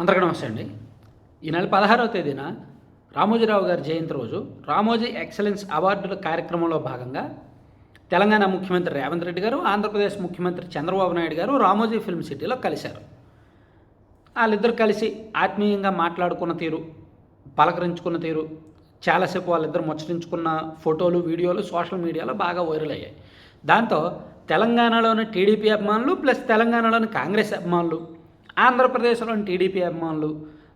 అందరికీ నమస్తే అండి ఈ నెల పదహారవ తేదీన రామోజీరావు గారి జయంతి రోజు రామోజీ ఎక్సలెన్స్ అవార్డుల కార్యక్రమంలో భాగంగా తెలంగాణ ముఖ్యమంత్రి రేవంత్ రెడ్డి గారు ఆంధ్రప్రదేశ్ ముఖ్యమంత్రి చంద్రబాబు నాయుడు గారు రామోజీ ఫిల్మ్ సిటీలో కలిశారు. వాళ్ళిద్దరు కలిసి ఆత్మీయంగా మాట్లాడుకున్న తీరు పలకరించుకున్న తీరు చాలాసేపు వాళ్ళిద్దరు ముచ్చరించుకున్న ఫోటోలు వీడియోలు సోషల్ మీడియాలో బాగా వైరల్ అయ్యాయి. దాంతో తెలంగాణలోని టీడీపీ అభిమానులు ప్లస్ తెలంగాణలోని కాంగ్రెస్ అభిమానులు ఆంధ్రప్రదేశ్లోని టీడీపీ అభిమానులు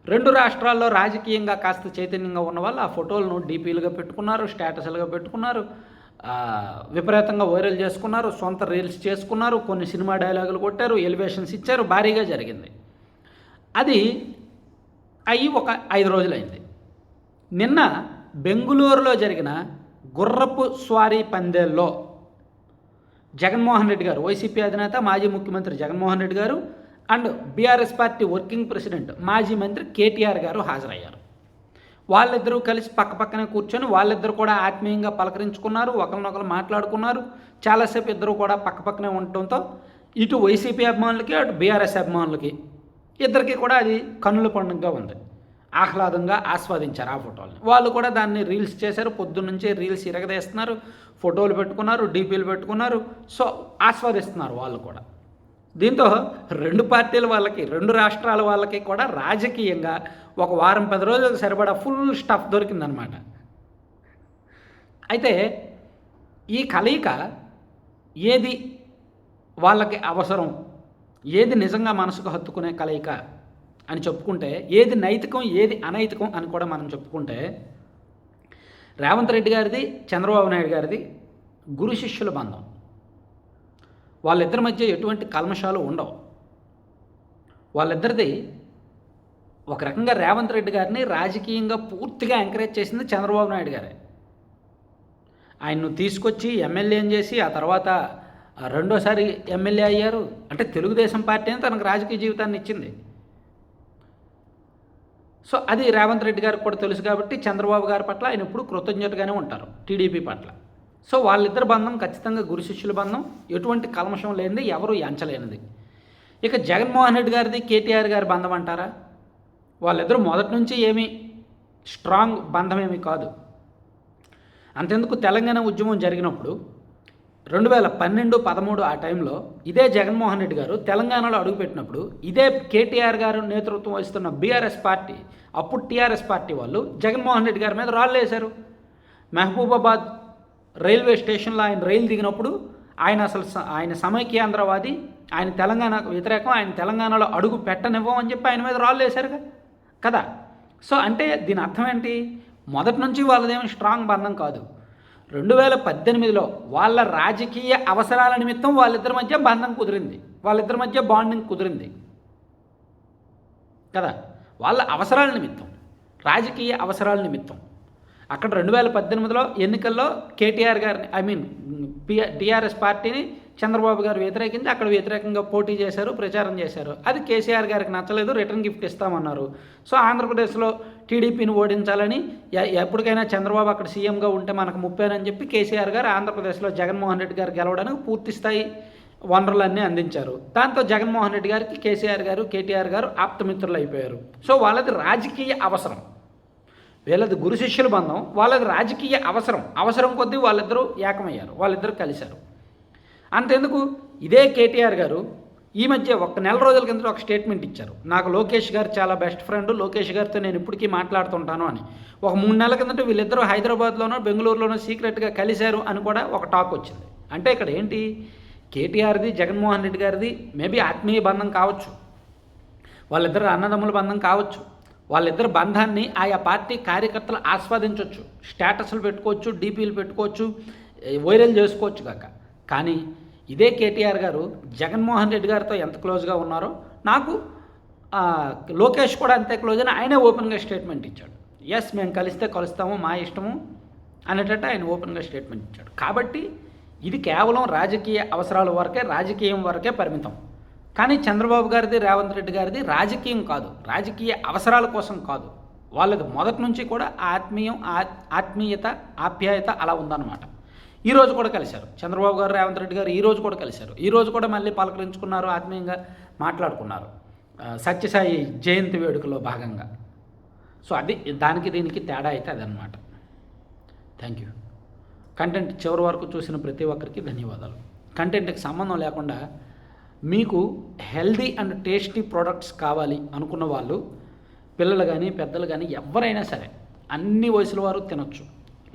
రెండు రాష్ట్రాల్లో రాజకీయంగా కాస్త చైతన్యంగా ఉన్న వాళ్ళు ఆ ఫోటోలను డీపీలుగా పెట్టుకున్నారు స్టేటస్లుగా పెట్టుకున్నారు విపరీతంగా వైరల్ చేసుకున్నారు సొంత రీల్స్ చేసుకున్నారు కొన్ని సినిమా డైలాగులు కొట్టారు ఎలివేషన్స్ ఇచ్చారు భారీగా జరిగింది. అది అయ్యి ఒక ఐదు రోజులైంది. నిన్న బెంగుళూరులో జరిగిన గుర్రపు స్వారీ పందేల్లో జగన్మోహన్ రెడ్డి గారు వైసీపీ అధినేత మాజీ ముఖ్యమంత్రి జగన్మోహన్ రెడ్డి గారు and BRS party working president మాజీ మంత్రి కేటీఆర్ గారు హాజరయ్యారు. వాళ్ళిద్దరూ కలిసి పక్క పక్కనే కూర్చొని వాళ్ళిద్దరూ కూడా ఆత్మీయంగా పలకరించుకున్నారు ఒకరినొకరు మాట్లాడుకున్నారు. చాలాసేపు ఇద్దరు కూడా పక్క పక్కనే ఉండటంతో ఇటు వైసీపీ అభిమానులకి అటు బీఆర్ఎస్ అభిమానులకి ఇద్దరికి కూడా అది కన్నుల పండుగగా ఉంది. ఆహ్లాదంగా ఆస్వాదించారు ఆ ఫోటోల్ని. వాళ్ళు కూడా దాన్ని రీల్స్ చేశారు పొద్దున్నుంచి రీల్స్ ఇరగదీస్తున్నారు ఫోటోలు పెట్టుకున్నారు డీపీలు పెట్టుకున్నారు. సో ఆస్వాదిస్తున్నారు వాళ్ళు కూడా. దీంతో రెండు పార్టీల వాళ్ళకి రెండు రాష్ట్రాల వాళ్ళకి కూడా రాజకీయంగా ఒక వారం పది రోజులకు సరిపడా ఫుల్ స్టఫ్ దొరికిందనమాట. అయితే ఈ కలయిక ఏది వాళ్ళకి అవసరం? ఏది నిజంగా మనసుకు హత్తుకునే కలయిక అని చెప్పుకుంటే ఏది నైతికం ఏది అనైతికం అని కూడా మనం చెప్పుకుంటే రేవంత్ రెడ్డి గారిది చంద్రబాబు నాయుడు గారిది గురు శిష్యుల బంధం. వాళ్ళిద్దరి మధ్య ఎటువంటి కల్మషాలు ఉండవు. వాళ్ళిద్దరిది ఒక రకంగా రేవంత్ రెడ్డి గారిని రాజకీయంగా పూర్తిగా ఎంకరేజ్ చేసింది చంద్రబాబు నాయుడు గారే. ఆయన్ను తీసుకొచ్చి ఎమ్మెల్యేని చేసి ఆ తర్వాత రెండోసారి ఎమ్మెల్యే అయ్యారు. అంటే తెలుగుదేశం పార్టీ అని తనకు రాజకీయ జీవితాన్ని ఇచ్చింది. సో అది రేవంత్ రెడ్డి గారికి కూడా తెలుసు కాబట్టి చంద్రబాబు గారి పట్ల ఆయన ఇప్పుడు కృతజ్ఞతగానే ఉంటారు టీడీపీ పట్ల. సో వాళ్ళిద్దరి బంధం ఖచ్చితంగా గురు శిష్యుల బంధం. ఎటువంటి కల్మషం లేనిది ఎవరు ఎంచలేనిది. ఇక జగన్మోహన్ రెడ్డి గారిది కేటీఆర్ గారి బంధం అంటారా? వాళ్ళిద్దరూ మొదటి నుంచి ఏమీ స్ట్రాంగ్ బంధం ఏమీ కాదు. అంతెందుకు తెలంగాణ ఉద్యమం జరిగినప్పుడు రెండు వేల పన్నెండు పదమూడు ఆ టైంలో ఇదే జగన్మోహన్ రెడ్డి గారు తెలంగాణలో అడుగుపెట్టినప్పుడు ఇదే కేటీఆర్ గారు నేతృత్వం వహిస్తున్న బీఆర్ఎస్ పార్టీ అప్పుడు టీఆర్ఎస్ పార్టీ వాళ్ళు జగన్మోహన్ రెడ్డి గారి మీద రాళ్ళు వేశారు. మహబూబాబాద్ రైల్వే స్టేషన్లో ఆయన రైలు దిగినప్పుడు ఆయన అసలు ఆయన సమైక్యాంధ్రవాది ఆయన తెలంగాణ వ్యతిరేకం ఆయన తెలంగాణలో అడుగు పెట్టనివ్వం అని చెప్పి ఆయన మీద రాళ్ళు వేశారుగా. కదా? సో అంటే దీని అర్థం ఏంటి? మొదటి నుంచి వాళ్ళదేమి స్ట్రాంగ్ బంధం కాదు. రెండు వేల పద్దెనిమిదిలో వాళ్ళ రాజకీయ అవసరాల నిమిత్తం వాళ్ళిద్దరి మధ్య బంధం కుదిరింది. వాళ్ళిద్దరి మధ్య బాండింగ్ కుదిరింది. కదా? వాళ్ళ అవసరాల నిమిత్తం రాజకీయ అవసరాల నిమిత్తం. అక్కడ రెండు వేల పద్దెనిమిదిలో ఎన్నికల్లో కేటీఆర్ గారిని ఐ మీన్ టీఆర్ఎస్ పార్టీని చంద్రబాబు గారు వ్యతిరేకించి అక్కడ వ్యతిరేకంగా పోటీ చేశారు ప్రచారం చేశారు. అది కేసీఆర్ గారికి నచ్చలేదు రిటర్న్ గిఫ్ట్ ఇస్తామన్నారు. సో ఆంధ్రప్రదేశ్లో టీడీపీని ఓడించాలని ఎప్పటికైనా చంద్రబాబు అక్కడ సీఎంగా ఉంటే మనకు ముప్పేనని చెప్పి కేసీఆర్ గారు ఆంధ్రప్రదేశ్లో జగన్మోహన్ రెడ్డి గారు గెలవడానికి పూర్తిస్థాయి వనరులన్నీ అందించారు. దాంతో జగన్మోహన్ రెడ్డి గారికి కేసీఆర్ గారు కేటీఆర్ గారు ఆప్తమిత్రులు అయిపోయారు సో వాళ్ళది రాజకీయ అవసరం. వీళ్ళది గురు శిష్యుల బంధం వాళ్ళది రాజకీయ అవసరం. అవసరం కొద్దీ వాళ్ళిద్దరూ ఏకమయ్యారు వాళ్ళిద్దరూ కలిశారు. అంతెందుకు? ఇదే కేటీఆర్ గారు ఈ మధ్య ఒక నెల రోజుల కింద ఒక స్టేట్మెంట్ ఇచ్చారు. నాకు లోకేష్ గారు చాలా బెస్ట్ ఫ్రెండ్ లోకేష్ గారితో నేను ఇప్పటికీ మాట్లాడుతుంటాను అని. ఒక మూడు నెలల కిందట వీళ్ళిద్దరూ హైదరాబాద్లోనో బెంగళూరులోనో సీక్రెట్గా కలిశారు అని కూడా ఒక టాక్ వచ్చింది. అంటే ఇక్కడ ఏంటి? కేటీఆర్ది జగన్మోహన్ రెడ్డి గారిది మేబీ ఆత్మీయ బంధం కావచ్చు. వాళ్ళిద్దరు అన్నదమ్ముల బంధం కావచ్చు. వాళ్ళిద్దరు బంధాన్ని ఆయా పార్టీ కార్యకర్తలు ఆస్వాదించవచ్చు స్టేటస్లు పెట్టుకోవచ్చు డీపీలు పెట్టుకోవచ్చు వైరల్ చేసుకోవచ్చు కాక. కానీ ఇదే కేటీఆర్ గారు జగన్మోహన్ రెడ్డి గారితో ఎంత క్లోజ్గా ఉన్నారో నాకు లోకేష్ కూడా అంతే క్లోజ్ అని ఆయనే ఓపెన్గా స్టేట్మెంట్ ఇచ్చాడు. ఎస్ మేము కలిస్తే కలుస్తాము మా ఇష్టము అనేటట్టు ఆయన ఓపెన్గా స్టేట్మెంట్ ఇచ్చాడు. కాబట్టి ఇది కేవలం రాజకీయ అవసరాల వరకే రాజకీయం వరకే పరిమితం. కానీ చంద్రబాబు గారిది రేవంత్ రెడ్డి గారిది రాజకీయం కాదు. రాజకీయ అవసరాల కోసం కాదు. వాళ్ళది మొదటి నుంచి కూడా ఆత్మీయం ఆ- ఆత్మీయత ఆప్యాయత అలా ఉందన్నమాట. ఈ రోజు కూడా కలిశారు. చంద్రబాబు గారు రేవంత్ రెడ్డి గారు ఈ రోజు కూడా కలిశారు. ఈ రోజు కూడా మళ్ళీ పలకరించుకున్నారు ఆత్మీయంగా మాట్లాడుకున్నారు. సత్యసాయి జయంతి వేడుకలో భాగంగా. సో అది దానికి దీనికి తేడా అయితే అదనమాట థ్యాంక్ యూ కంటెంట్ చివరి వరకు చూసిన ప్రతి ఒక్కరికి ధన్యవాదాలు. కంటెంట్కి సంబంధం లేకుండా మీకు హెల్దీ అండ్ టేస్టీ ప్రోడక్ట్స్ కావాలి అనుకున్న వాళ్ళు పిల్లలు కానీ పెద్దలు కానీ ఎవరైనా సరే అన్ని వయసుల వారు తినొచ్చు.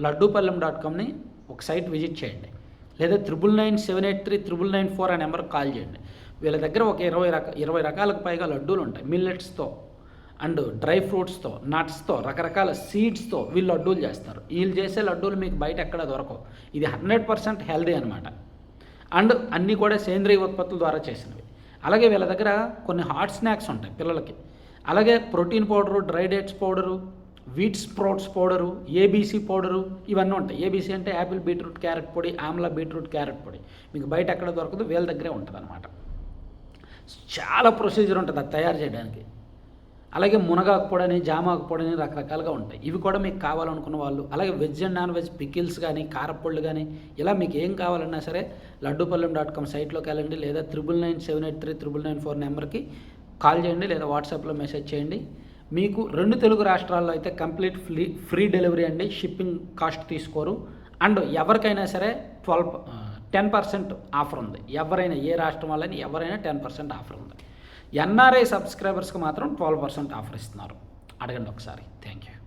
లడ్డూపల్లెం డాట్ కామ్ని ఒక సైట్ విజిట్ చేయండి. లేదా triple nine seven eight three triple nine four అనే నెంబర్కి కాల్ చేయండి. వీళ్ళ దగ్గర ఒక ఇరవై రక ఇరవై రకాలకు పైగా లడ్డూలు ఉంటాయి. మిల్లెట్స్తో అండ్ డ్రై ఫ్రూట్స్తో నట్స్తో రకరకాల సీడ్స్తో వీళ్ళు లడ్డూలు చేస్తారు. వీళ్ళు చేసే లడ్డూలు మీకు బయట ఎక్కడ దొరకవు. ఇది హండ్రెడ్ పర్సెంట్ హెల్దీ అనమాట అండ్ అన్నీ కూడా సేంద్రియ ఉత్పత్తుల ద్వారా చేసినవి. అలాగే వీళ్ళ దగ్గర కొన్ని హాట్ స్నాక్స్ ఉంటాయి పిల్లలకి. అలాగే protein powder dry dates powder wheat sprouts powder ABC powder ఇవన్నీ ఉంటాయి. ఏబీసీ అంటే యాపిల్ బీట్రూట్ క్యారెట్ పొడి ఆమ్లా బీట్రూట్ క్యారెట్ పొడి. మీకు బయట ఎక్కడ దొరకదు వీళ్ళ దగ్గరే ఉంటుంది అనమాట చాలా ప్రొసీజర్ ఉంటుంది అది తయారు చేయడానికి. అలాగే మునగాకు పొడని జామాకు పొడని రకరకాలుగా ఉంటాయి. ఇవి కూడా మీకు కావాలనుకున్న వాళ్ళు అలాగే veg and non veg pickles కానీ కారపళ్ళు కానీ ఇలా మీకు ఏం కావాలన్నా సరే లడ్డూపల్లెం డాట్ కామ్ సైట్లోకి వెళ్ళండి లేదా triple nine seven eight three triple nine four నెంబర్కి కాల్ చేయండి లేదా వాట్సాప్లో మెసేజ్ చేయండి. మీకు రెండు తెలుగు రాష్ట్రాల్లో అయితే కంప్లీట్ ఫ్రీ ఫ్రీ డెలివరీ అండి షిప్పింగ్ కాస్ట్ తీసుకోరు. అండ్ ఎవరికైనా సరే ట్వెల్వ్ టెన్ పర్సెంట్ ఆఫర్ ఉంది. ఎవరైనా ఏ రాష్ట్రం వాళ్ళని ఎవరైనా టెన్ పర్సెంట్ ఆఫర్ ఉంది. ఎన్ఆర్ఐ సబ్స్క్రైబర్స్కి మాత్రం ట్వెల్వ్ పర్సెంట్ ఆఫర్ ఇస్తున్నారు. అడగండి ఒకసారి. Thank you